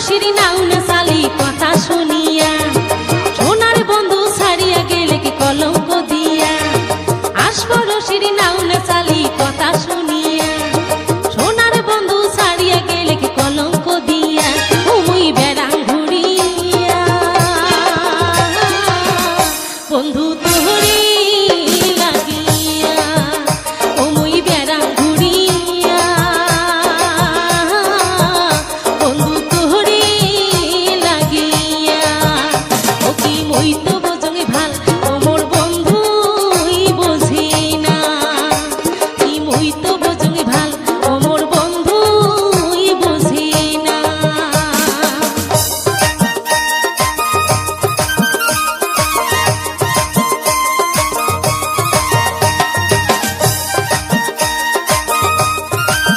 শশীর নাউল কথা শুনিয়া, সোনার বন্ধু সারিয়া গেলে কি দিয়া? আসব রশির নাউল সালি কথা শুনিয়া, সোনার বন্ধু সারিয়া কি কলঙ্ক দিয়া? উমুই বেড়া ঘুরিয়া, বন্ধু তোহরে muito bom.